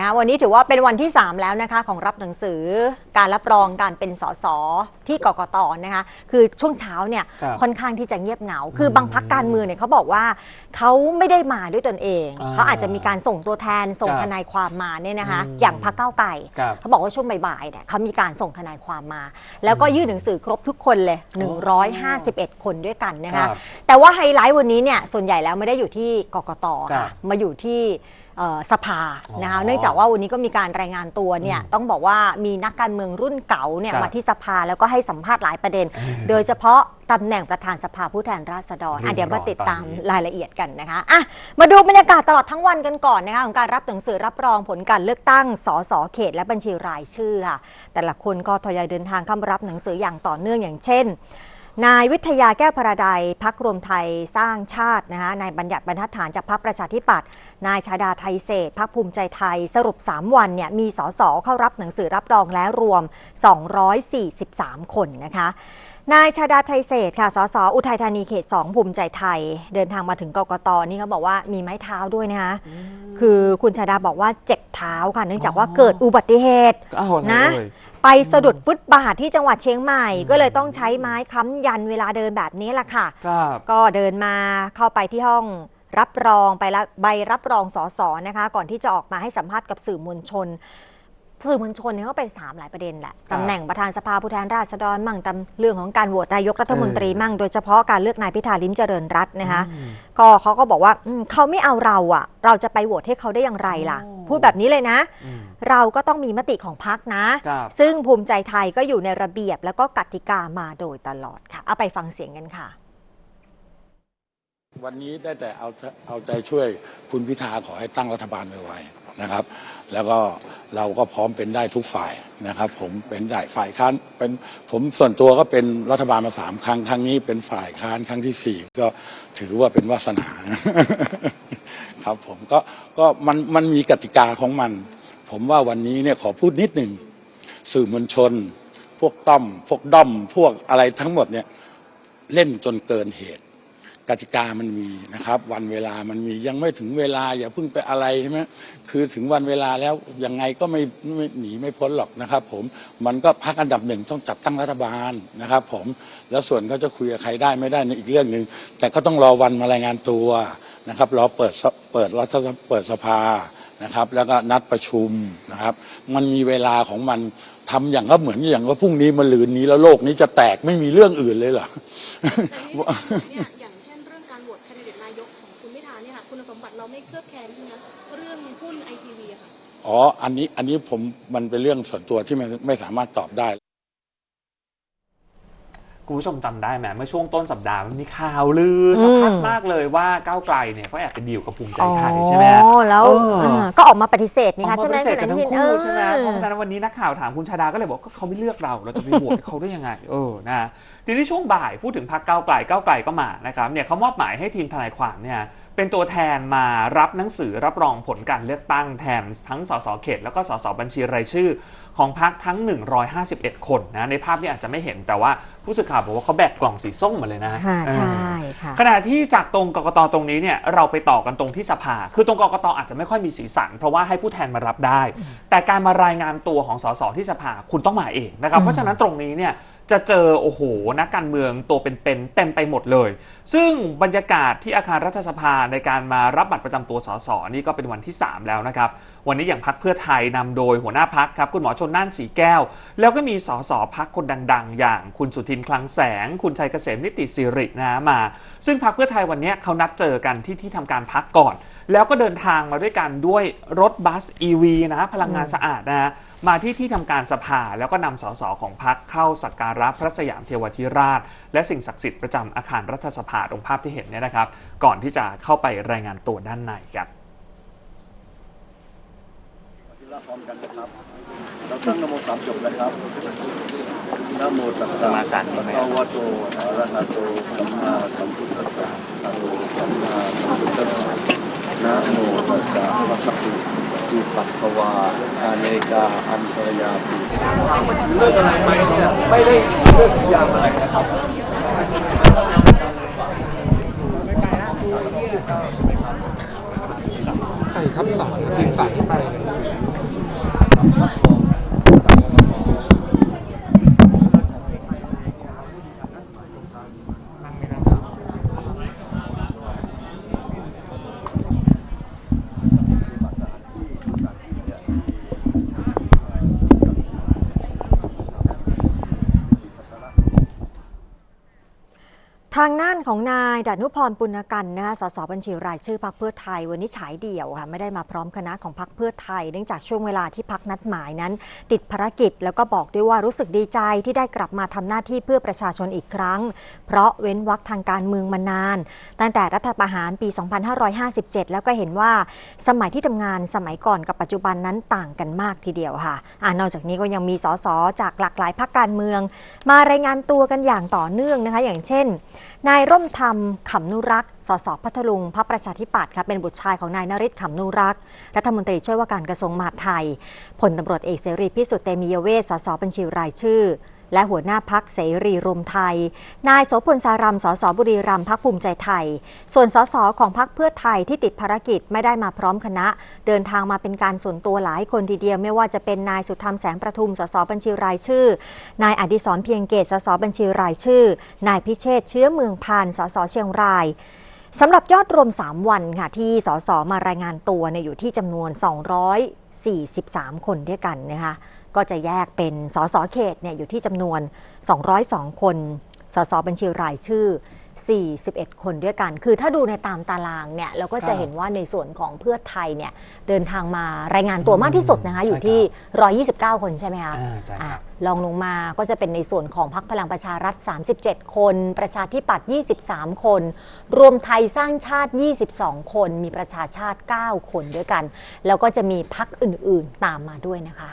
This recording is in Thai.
นะวันนี้ถือว่าเป็นวันที่ 3 แล้วนะคะของรับหนังสือการรับรองการเป็นสสที่กกตนะคะคือช่วงเช้าเนี่ยครับค่อนข้างที่จะเงียบเหงา คือบางพักการเมืองเนี่ยเขาบอกว่าเขาไม่ได้มาด้วยตนเอง อ่าเขาอาจจะมีการส่งตัวแทนส่งครับทนายความมาเนี่ยนะคะอืมอย่างพักเก้าวไก่ครับ เขาบอกว่าช่วงบ่ายๆเนี่ยเขามีการส่งทนายความมา แล้วก็ยื่นหนังสือครบทุกคนเลย 151 คนด้วยกันนะครัคะ บ แต่ว่าไฮไลท์วันนี้เนี่ยส่วนใหญ่แล้วไม่ได้อยู่ที่กกตครัค่ะบมาอยู่ที่เอ่อสภาอ๋อนะคะเนื่องจากว่าวันนี้ก็มีการรายงานตัวเนี่ยอืมต้องบอกว่ามีนักการเมืองรุ่นเก่าเนี่ยครับมาที่สภาแล้วก็ให้สัมภาษณ์หลายประเด็น โดยเฉพาะตำแหน่งประธานสภาผู้แทนราษฎรอะเรื่องเดี๋ยวมาร้อนติดตามตอนนี้รายละเอียดกันนะคะอะมาดูบรรยากาศตลอดทั้งวันกันก่อนนะคะของการรับหนังสือรับรองผลการเลือกตั้งสสเขต และบัญชีรายชื่อค่ะแต่ละคนก็ทยอยเดินทางเข้ามารับหนังสืออย่างต่อเนื่องอย่างเช่น นายวิทยาแก้วพระดายพักรวมไทยสร้างชาตินะคะนายบัญญัติบรรทัดฐานจากพักประชาธิปัตย์นายชาดาไทยเศษพักภูมิใจไทยสรุป 3 วันเนี่ยมีสสเข้ารับหนังสือรับรองแล้วรวม 243 คนนะคะ นายชาดาไทยเศษค่ะ สส อุทัยธานีเขต 2 ภูมิใจไทย เดินทางมาถึงกกตนี่เขาบอกว่ามีไม้เท้าด้วยนะคะคือคุณชาดาบอกว่าเจ็บเท้าค่ะเนื่องจากว่าเกิดอุบัติเหตุอ้าวนะเลยไปสะดุดฟุตบาทที่จังหวัดเชียงใหม่ ก็เลยต้องใช้ไม้ค้ำยันเวลาเดินแบบนี้แหละค่ะครับก็เดินมาเข้าไปที่ห้องรับรองไปละใบรับรองสอสอนะคะ ก่อนที่จะออกมาให้สัมภาษณ์กับสื่อมวลชน สื่อมวลชนเนี่ยก็ไปถามหลายประเด็นแหละครับตำแหน่งประธานสภาผู้แทนราษฎรมั่งตำเรื่องของการโหวตนายกรัฐมนตรีมั่งโดยเฉพาะการเลือกนายพิธาลิ้มเจริญรัตน์นะคะอืมก็เขาก็บอกว่าอืมเขาไม่เอาเราอะเราจะไปโหวตให้เขาได้อย่างไรล่ะอ๋อพูดแบบนี้เลยนะอืมเราก็ต้องมีมติของพักนะครับซึ่งภูมิใจไทยก็อยู่ในระเบียบแล้วก็กติกามาโดยตลอดค่ะเอาไปฟังเสียงกันค่ะวันนี้ได้แต่เอาใจเอาใจช่วยคุณพิธาขอให้ตั้งรัฐบาลไวๆนะครับ แล้วก็ เราก็พร้อมเป็นได้ทุกฝ่ายนะครับ ผมเป็นได้ฝ่ายค้านเป็นผมส่วนตัวก็เป็นรัฐบาลมาสามครั้งครั้งนี้เป็นฝ่ายค้านครั้งที่สี่ก็ถือว่าเป็นวาสนาครับผมก็ก็มันมันมีกติกาของมัน ผมว่าวันนี้เนี่ยขอพูดนิดหนึ่งสื่อมวลชน พวกต้อม พวกด้อม พวกอะไรทั้งหมดเนี่ยเล่นจนเกินเหตุ กติกามันมีนะครับ วันเวลามันมียังไม่ถึงเวลาอย่าเพิ่งไปอะไรใช่ไหมคือถึงวันเวลาแล้วยังไงก็ไม่ไม่หนีไม่พ้นหรอกนะครับ ผมมันก็พักอันดับหนึ่งต้องจัดตั้งรัฐบาลนะครับ ผมแล้วส่วนเขาจะคุยกับใครได้ไม่ได้ในอีกเรื่องหนึ่งแต่ก็ต้องรอวันมารายงานตัวนะครับรอเปิดเปิดรัฐเปิดสภานะครับ แล้วก็นัดประชุมนะครับ มันมีเวลาของมันทำอย่างก็เหมือนอย่างว่าพรุ่งนี้มะรืนนี้แล้วโลกนี้จะแตกไม่มีเรื่องอื่นเลยเหรอ ค่ะคุณสมบัติเราไม่เคลือบแคลงใช่ไหมเรื่องหุ้นไอทีวีค่ะอ๋อ อันนี้อันนี้ผมมันเป็นเรื่องส่วนตัวที่ไม่ไม่สามารถตอบได้ คุณผู้ชมจำได้ไหมเมื่อช่วงต้นสัปดาห์มันมีข่าวลือสะพัดมากเลยว่าก้าวไกลเนี่ยเขาแอบไปดีลกับภูมิใจไทยใช่ไหม อ๋อ แล้วเอออ่าก็ออกมาปฏิเสธนี่อคะอกใช่ไหมมาปฏิเสธกันทั้งคุณอคู่นุทินใช่ไหมเออเพราะฉะนั้นวันนี้นักข่าวถามคุณชาดาก็เลยบอกก็เขาไม่เลือกเราเราจะไปโหวตให้เขาได้ยังไงเออนะทีนี้ช่วงบ่ายพูดถึงพรรคก้าวไกลก้าวไกลก็มานะครับเนี่ยเขามอบหมายให้ทีมทนายความเนี่ยเป็นตัวแทนมารับหนังสือรับรองผลการเลือกตั้งแทนทั้งสสเขต แล้วก็สสบัญชีรายชื่อ ของพรรคทั้ง 151 คนนะในภาพนี้อาจจะไม่เห็นแต่ว่าผู้สื่อข่าวบอกว่าเขาแบกกล่องสีส้มมาเลยนะค่ะเออใช่ค่ะขณะที่จากตรงกกตตรงนี้เนี่ยเราไปต่อกันตรงที่สภา คือตรงกกตอาจจะไม่ค่อยมีสีสัน เพราะว่าให้ผู้แทนมารับได้ แต่การมารายงานตัวของสสที่สภาคุณต้องมาเองนะครับเพราะฉะนั้นตรงนี้เนี่ย จะเจอโอ้โหนักการเมืองตัวเป็นๆเต็มไปหมดเลย ซึ่งบรรยากาศที่อาคารรัฐสภาในการมารับบัตรประจำตัวสสนี่ก็เป็นวันที่ 3 แล้วนะครับวันนี้อย่างพักเพื่อไทยนำโดยหัวหน้าพักครับคุณหมอชนน่านสีแก้ว แล้วก็มีสสพักคนดัง ๆ อย่างคุณสุทินคลังแสง คุณชัยเกษมนิติสิรินะมา ซึ่งพักเพื่อไทยวันนี้เขานัดเจอกันที่ที่ทำการพักก่อน แล้วก็เดินทางมาด้วยกันด้วยรถบัส EV นะพลังงานสะอาดนะมาที่ที่ทำการสภาแล้วก็นำสสของพักเข้าสักการะพระสยามเทวทิราช และสิ่งศักดิ์สิทธิ์ประจำอาคารรัฐสภาตรงภาพที่เห็นเนี่ยนะครับ ก่อนที่จะเข้าไปรายงานตัวด้านในครับ ละพร้อมกันนะครับ เราตั้งนโมสามจบนะครับนะโมตัสสะมาสั่นไหมภะคะวะโตอะระหะโตสัมมาสัมพุทธัสสะอะโตสัมมาสัมพุทธัสสะนะโมตัสสะภะคะวะจิปัตวาอาเนกาอันตรยาปิเลิกอะไรไหมเนี่ยไม่ได้เลิกยามอะไรนะครับคใครทับสารดึงสาย ทางน่านของนายดานุพรปุณกันนะคะสสบัญชีรายชื่อพักเพื่อไทย วันนี้ฉายเดี่ยวค่ะไม่ได้มาพร้อมคณะของพักเพื่อไทย เนื่องจากช่วงเวลาที่พักนัดหมายนั้น ติดภารกิจแล้วก็บอกด้วยว่ารู้สึกดีใจที่ได้กลับมาทำหน้าที่เพื่อประชาชนอีกครั้ง เพราะเว้นวักทางการเมืองมานาน ตั้งแต่รัฐประหารปี 2557 แล้วก็เห็นว่าสมัยที่ทำงานสมัยก่อนกับปัจจุบันนั้นต่างกันมากทีเดียวค่ะอ่านอกจากนี้ก็ยังมีสสจากหลากหลายพรรคการเมือง มารายงานตัวกันอย่างต่อเนื่องนะคะ อย่างเช่นนายร่มธรรมขำนุรักษ์ สสพัทลุงพักประชาธิปัตย์ค่ะเป็นบุตรชายของนายนริศขำนุรักษ์รัฐมนตรีช่วยว่าการกระทรวงมหาดไทยพลตำรวจเอกเสรีพิสุทธิ์เตมียเวสสสบัญชีรายชื่อ และหัวหน้าพักเสรีรวมไทย นายโสพลสารัมสสบุรีรัมพักภูมิใจไทย ส่วนสสของพักเพื่อไทยที่ติดภารกิจไม่ได้มาพร้อมคณะ เดินทางมาเป็นการส่วนตัวหลายคนทีเดียวไม่ว่าจะเป็นนายสุธรรมแสงประทุมสสบัญชีรายชื่อ นายอดิศรเพียงเกตสสบัญชีรายชื่อ นายพิเชษเชื้อเมืองพานสสเชียงรายสำหรับยอดรวม 3 วันค่ะที่สสมารายงานตัวเนี่ยอยู่ที่จำนวน 243 คนด้วยกันนะคะ ก็จะแยกเป็นสสเขตเนี่ยอยู่ที่จำนวน 202 คน สสบัญชีรายชื่อ 41 คนด้วยกัน คือถ้าดูในตามตารางเนี่ยเราก็จะเห็นว่าในส่วนของเพื่อไทยเนี่ยเดินทางมารายงานตัวมากที่สุดนะคะอยู่ที่ 129 คนใช่ไหมคะอ่าใช่ครับอะลองลงมาก็จะเป็นในส่วนของพรรคพลังประชารัฐ 37 คน ประชาธิปัตย์ 23 คน รวมไทยสร้างชาติ 22 คน มีประชาชาติ 9 คนด้วยกัน แล้วก็จะมีพรรคอื่นๆตามมาด้วยนะคะ